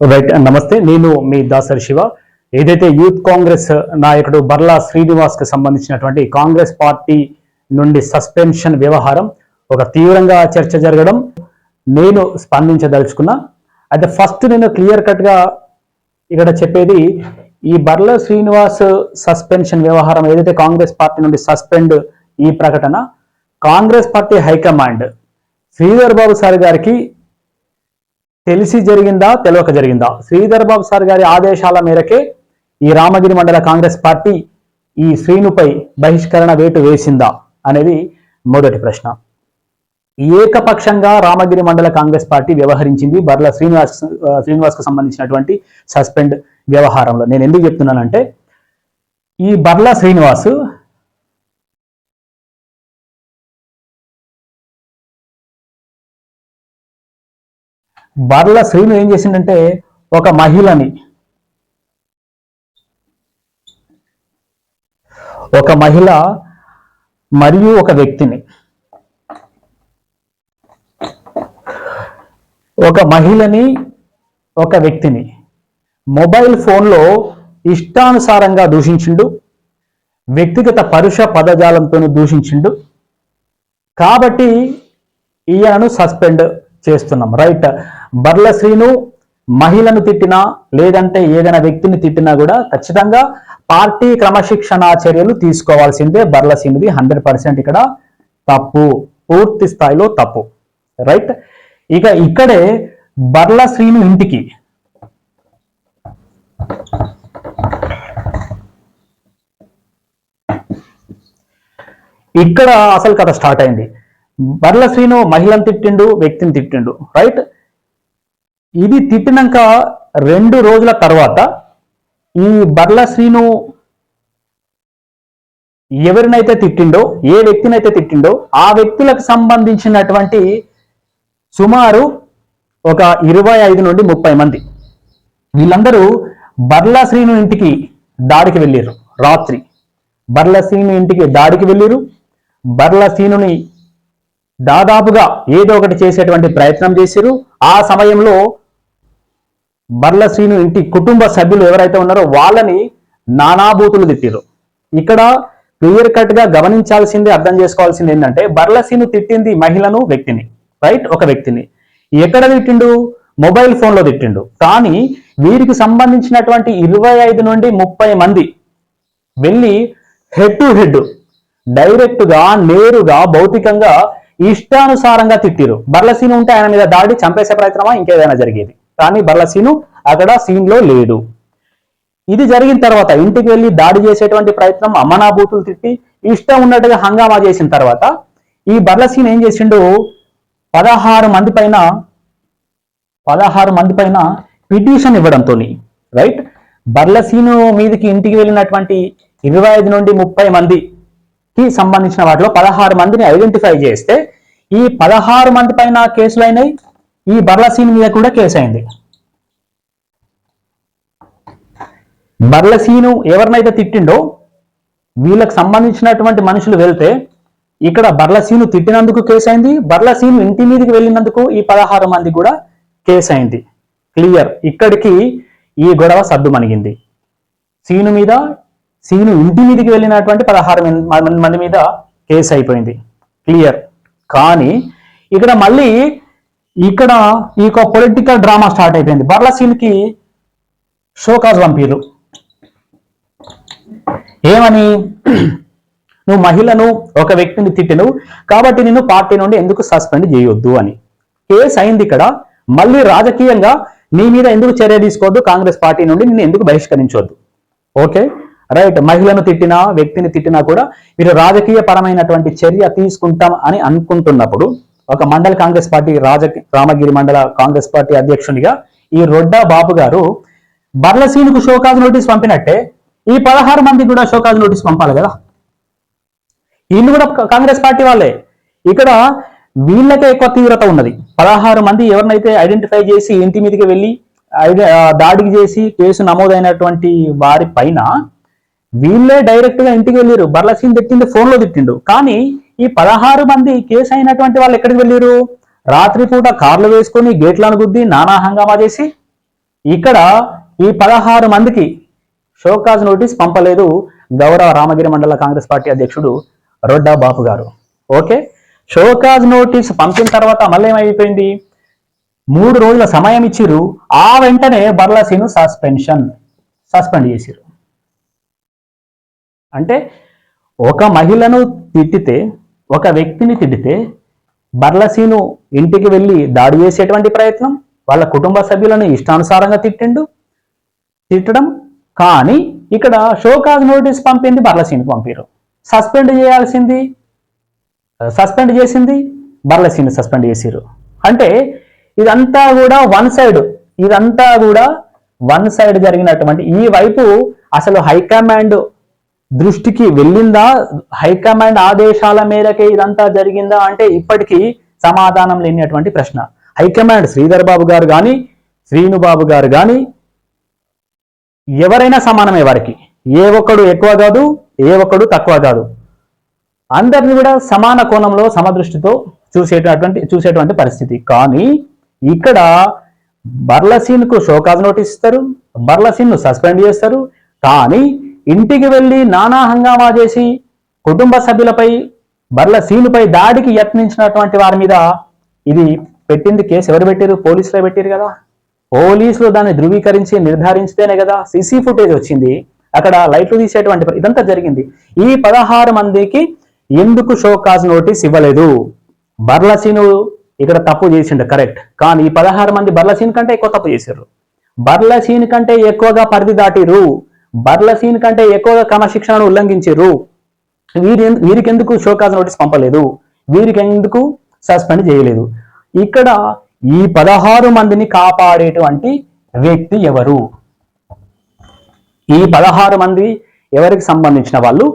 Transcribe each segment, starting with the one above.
Right నమస్తే. నేను మీ దాసరి శివ. ఏదైతే యూత్ కాంగ్రెస్ నాయకుడు బర్లా శ్రీనివాస్కి సంబంధించినటువంటి కాంగ్రెస్ పార్టీ నుండి సస్పెన్షన్ వ్యవహారం ఒక తీవ్రంగా చర్చ జరగడం నేను స్పందించదలుచుకున్నా. అయితే ఫస్ట్ నేను క్లియర్ కట్గా ఇక్కడ చెప్పేది ఈ బర్లా శ్రీనివాస్ సస్పెన్షన్ వ్యవహారం ఏదైతే కాంగ్రెస్ పార్టీ నుండి సస్పెండ్ ఈ ప్రకటన Congress party high command Sridhar Babu sir గారికి తెలిసి జరిగిందా తెలియక జరిగిందా? శ్రీధర్ బాబు సార్ గారి ఆదేశాల మేరకే ఈ రామగిరి మండల కాంగ్రెస్ పార్టీ ఈ శ్రీనుపై బహిష్కరణ వేటు వేసిందా అనేది మొదటి ప్రశ్న. ఏకపక్షంగా రామగిరి మండల కాంగ్రెస్ పార్టీ వ్యవహరించింది బర్ల శ్రీనివాస్ శ్రీనివాస్కు సంబంధించినటువంటి సస్పెండ్ వ్యవహారంలో. నేను ఎందుకు చెప్తున్నానంటే ఈ బర్ల శ్రీనివాస్ బర్ల శ్రీను ఏం చేసిందంటే ఒక మహిళని ఒక మహిళ మరియు ఒక వ్యక్తిని ఒక మహిళని ఒక వ్యక్తిని మొబైల్ ఫోన్లో ఇష్టానుసారంగా దూషించిండు వ్యక్తిగత పరుష పదజాలంతో దూషించిండు. కాబట్టి ఈయనను సస్పెండ్ చేస్తున్నాం. రైట్. బర్ల శ్రీను మహిళను తిట్టినా లేదంటే ఏదైనా వ్యక్తిని తిట్టినా కూడా ఖచ్చితంగా పార్టీ క్రమశిక్షణా చర్యలు తీసుకోవాల్సిందే బర్ల శ్రీనిది. హండ్రెడ్ పర్సెంట్ ఇక్కడ తప్పు. పూర్తి స్థాయిలో తప్పు. రైట్? ఇక ఇక్కడే బర్ల శ్రీను ఇంటికి. ఇక్కడ అసలు కథ స్టార్ట్ అయింది. బర్ల శ్రీను మహిళను తిట్టిండు వ్యక్తిని తిట్టిండు. రైట్? ఇది తిట్టినాక రెండు రోజుల తర్వాత ఈ బర్ల శ్రీను ఎవరినైతే తిట్టిండో ఏ వ్యక్తినైతే తిట్టిండో ఆ వ్యక్తులకు సంబంధించినటువంటి సుమారు ఒక ఇరవై ఐదు నుండి ముప్పై మంది. వీళ్ళందరూ బర్లా శ్రీను ఇంటికి దాడికి వెళ్ళారు రాత్రి బర్ల శ్రీను ఇంటికి దాడికి వెళ్ళారు బర్ల శ్రీనుని దాదాపుగా ఏదో ఒకటి చేసేటువంటి ప్రయత్నం చేశారు ఆ సమయంలో బర్ల శ్రీను ఇంటి కుటుంబ సభ్యులు ఎవరైతే ఉన్నారో వాళ్ళని నానాభూతులు తిట్టారు ఇక్కడ క్లియర్ కట్గా గమనించాల్సింది అర్థం చేసుకోవాల్సింది ఏంటంటే బర్లసీను తిట్టింది మహిళను వ్యక్తిని. రైట్? ఒక వ్యక్తిని. ఎక్కడ తిట్టిండు? మొబైల్ ఫోన్లో తిట్టిండు. కానీ వీరికి సంబంధించినటువంటి ఇరవై ఐదు నుండి ముప్పై మంది వెళ్ళి హెడ్ టు హెడ్ డైరెక్ట్గా నేరుగా భౌతికంగా ఇష్టానుసారంగా తిట్టిరు. బర్లసీను ఉంటే ఆయన మీద దాడి చంపేసే ప్రయత్నమా? ఇంకేదైనా జరిగేది. కానీ బర్లసీను అక్కడ సీన్లో లేడు. ఇది జరిగిన తర్వాత ఇంటికి వెళ్ళి దాడి చేసేటువంటి ప్రయత్నం అమ్మనాభూతులు తిట్టి ఇష్టం ఉన్నట్టుగా హంగామా చేసిన తర్వాత ఈ బర్లసీన్ ఏం చేసిండు? పదహారు మంది పైన పదహారు మంది పైన పిటిషన్ ఇవ్వడంతో రైట్? బర్లసీను మీదకి ఇంటికి వెళ్ళినటువంటి ఇరవై ఐదు నుండి ముప్పై మంది కి సంబంధించిన వాటిలో పదహారు మందిని ఐడెంటిఫై చేస్తే ఈ పదహారు మంది పైన కేసులు అయినాయి. ఈ బర్లసీన్ మీద కూడా కేసు అయింది. బర్లసీను ఎవరినైతే తిట్టిండో వీళ్ళకి సంబంధించినటువంటి మనుషులు వెళ్తే ఇక్కడ బర్లసీను తిట్టినందుకు కేసు అయింది. బర్లసీను ఇంటి మీదకి వెళ్ళినందుకు ఈ పదహారు మంది కూడా కేసు అయింది. క్లియర్. ఇక్కడికి ఈ గొడవ సద్దు మణిగింది సీను మీద సీను ఇంటి మీదకి వెళ్ళినటువంటి పదహారు మంది మంది మీద కేసు అయిపోయింది. క్లియర్. కానీ ఇక్కడ మళ్ళీ ఇక్కడ ఈ పొలిటికల్ డ్రామా స్టార్ట్ అయిపోయింది. బర్ల సీన్కి షోకాజ్ పంపిరు ఏమని? నువ్వు మహిళను ఒక వ్యక్తిని తిట్టిను కాబట్టి నిన్ను పార్టీ నుండి ఎందుకు సస్పెండ్ చేయొద్దు అని. కేసు అయింది ఇక్కడ. మళ్ళీ రాజకీయంగా నీ మీద ఎందుకు చర్య తీసుకోవద్దు? కాంగ్రెస్ పార్టీ నుండి నిన్ను ఎందుకు బహిష్కరించవద్దు ఓకే? రైట్ మహిళను తిట్టినా వ్యక్తిని తిట్టినా కూడా మీరు రాజకీయ పరమైనటువంటి చర్య తీసుకుంటాం అని అనుకుంటున్నప్పుడు ఒక మండల కాంగ్రెస్ పార్టీ రాజ రామగిరి మండల కాంగ్రెస్ పార్టీ అధ్యక్షునిగా ఈ రొడ్డా బాబు గారు బర్లసీనుకు షోకాజ్ నోటీస్ పంపినట్టే ఈ పదహారు మంది కూడా షోకాజ్ నోటీస్ పంపాలి కదా. వీళ్ళు కూడా కాంగ్రెస్ పార్టీ వాళ్ళే. ఇక్కడ వీళ్ళకే ఎక్కువ తీవ్రత ఉన్నది. పదహారు మంది ఎవరినైతే ఐడెంటిఫై చేసి ఇంటి మీదకి వెళ్ళి దాడికి చేసి కేసు నమోదైనటువంటి వారి పైన వీళ్ళే డైరెక్ట్గా ఇంటికి వెళ్ళారు. బర్లసీన్ తిట్టింది ఫోన్లో తిట్టిండు. కానీ ఈ పదహారు మంది కేసు అయినటువంటి వాళ్ళు ఎక్కడికి వెళ్ళారు? రాత్రిపూట కార్లు వేసుకొని గేట్లను గుద్ది నానా హంగామా చేసి ఇక్కడ ఈ పదహారు మందికి షోకాజ్ నోటీస్ పంపలేదు గౌరవ రామగిరి మండల కాంగ్రెస్ పార్టీ అధ్యక్షుడు రొడ్డా బాపు గారు. ఓకే? షోకాజ్ నోటీస్ పంపిన తర్వాత మళ్ళీ ఏమైపోయింది? మూడు రోజుల సమయం ఇచ్చిరు. ఆ వెంటనే బర్లాసీను సస్పెన్షన్ సస్పెండ్ చేసిరు. అంటే ఒక మహిళను తిట్టితే ఒక వ్యక్తిని తిట్టితే బర్లసీను ఇంటికి వెళ్ళి దాడి చేసేటువంటి ప్రయత్నం వాళ్ళ కుటుంబ సభ్యులను ఇష్టానుసారంగా తిట్టిండు తిట్టడం. కానీ ఇక్కడ షోకాజ్ నోటీస్ పంపింది బర్లసీన్కి పంపారు. సస్పెండ్ చేయాల్సింది సస్పెండ్ చేసింది బర్లసీని సస్పెండ్ చేసిరు అంటే ఇదంతా కూడా వన్ సైడ్ ఇదంతా కూడా వన్ సైడ్ జరిగినటువంటి ఈ వైపు అసలు హైకమాండ్ దృష్టికి వెళ్ళిందా? హైకమాండ్ ఆదేశాల మేరకే ఇదంతా జరిగిందా? అంటే ఇప్పటికీ సమాధానం లేనటువంటి ప్రశ్న. హైకమాండ్ శ్రీధర్ బాబు గారు కానీ శ్రీనుబాబు గారు కానీ ఎవరైనా సమానమే వారికి ఏ ఒక్కడు ఎక్కువ కాదు ఏ ఒక్కడు తక్కువ కాదు. అందరిని కూడా సమాన కోణంలో సమదృష్టితో చూసేటటువంటి చూసేటువంటి పరిస్థితి. కానీ ఇక్కడ బర్లసీన్కు షోకాజ్ నోటీస్ ఇస్తారు బర్లసీన్ను సస్పెండ్ చేస్తారు. కానీ ఇంటికి వెళ్ళి నానా హంగామా చేసి కుటుంబ సభ్యులపై బర్ల సీలుపై దాడికి యత్నించినటువంటి వారి మీద ఇది పెట్టింది కేసు. ఎవరు పెట్టారు పోలీసులే పెట్టారు కదా. పోలీసులు దాన్ని ధృవీకరించి నిర్ధారించితేనే కదా సీసీ ఫుటేజ్ వచ్చింది. అక్కడ లైట్లు తీసేటువంటి ఇదంతా జరిగింది. ఈ పదహారు మందికి ఎందుకు షోకాజ్ నోటీస్ ఇవ్వలేదు? బర్లసీను ఇక్కడ తప్పు చేసిండు కరెక్ట్. కానీ ఈ పదహారు మంది బర్లసీన్ కంటే ఎక్కువ తప్పు చేశారు బర్లసీన్ కంటే ఎక్కువగా పరిధి దాటిరు బర్లసీన్ కంటే ఎక్కువగా క్రమశిక్షణను ఉల్లంఘించారు వీరి వీరికెందుకు షోకాజ్ నోటీస్ పంపలేదు? వీరికి ఎందుకు సస్పెండ్ చేయలేదు? ఇక్కడ ఈ పదహారు మందిని కాపాడేటువంటి వ్యక్తి ఎవరు? ఈ పదహారు మంది ఎవరికి సంబంధించిన వాళ్ళు?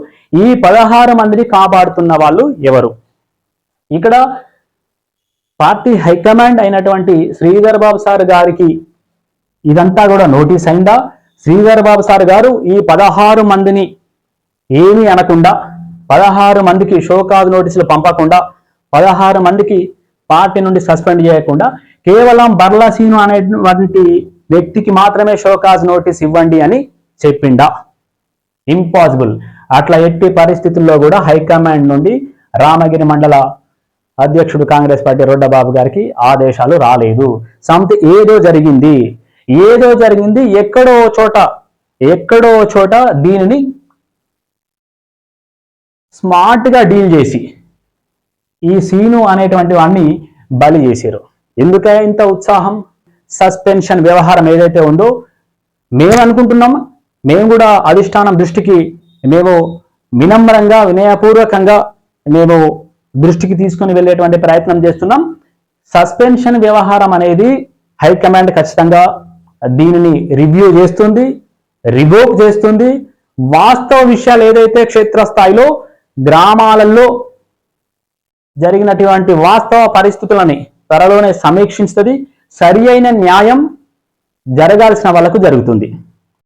ఈ పదహారు మందిని కాపాడుతున్న వాళ్ళు ఎవరు? ఇక్కడ పార్టీ హైకమాండ్ అయినటువంటి శ్రీధర్ బాబు సార్ గారికి ఇదంతా కూడా నోటీస్ అయిందా? శ్రీధర్ బాబు సార్ గారు ఈ పదహారు మందిని ఏమీ అనకుండా పదహారు మందికి షోకాజ్ నోటీసులు పంపకుండా పదహారు మందికి పార్టీ నుండి సస్పెండ్ చేయకుండా కేవలం బర్లాసీను అనేటువంటి వ్యక్తికి మాత్రమే షోకాజ్ నోటీస్ ఇవ్వండి అని చెప్పిండా. ఇంపాసిబుల్. అట్లా ఎట్టి పరిస్థితుల్లో కూడా హైకమాండ్ నుండి రామగిరి మండల అధ్యక్షుడు కాంగ్రెస్ పార్టీ రొడ్డబాబు గారికి ఆదేశాలు రాలేదు. సంథింగ్ ఏదో జరిగింది. ఏదో జరిగింది ఎక్కడో చోట ఎక్కడో చోట దీనిని స్మార్ట్గా డీల్ చేసి ఈ సీను అనేటువంటి వాడిని బలి చేశారు. ఎందుకే ఇంత ఉత్సాహం? సస్పెన్షన్ వ్యవహారం ఏదైతే ఉందో మేము అనుకుంటున్నాం మేము కూడా అధిష్టానం దృష్టికి మేము వినమ్రంగా వినయపూర్వకంగా మేము దృష్టికి తీసుకుని వెళ్ళేటువంటి ప్రయత్నం చేస్తున్నాం. సస్పెన్షన్ వ్యవహారం అనేది హైకమాండ్ ఖచ్చితంగా దీనిని రివ్యూ చేస్తుంది రివోక్ చేస్తుంది. వాస్తవ విషయాలు ఏదైతే క్షేత్రస్థాయిలో గ్రామాలలో జరిగినటువంటి వాస్తవ పరిస్థితులని త్వరలోనే సమీక్షిస్తుంది. సరి అయిన న్యాయం జరగాల్సిన వాళ్ళకు జరుగుతుంది.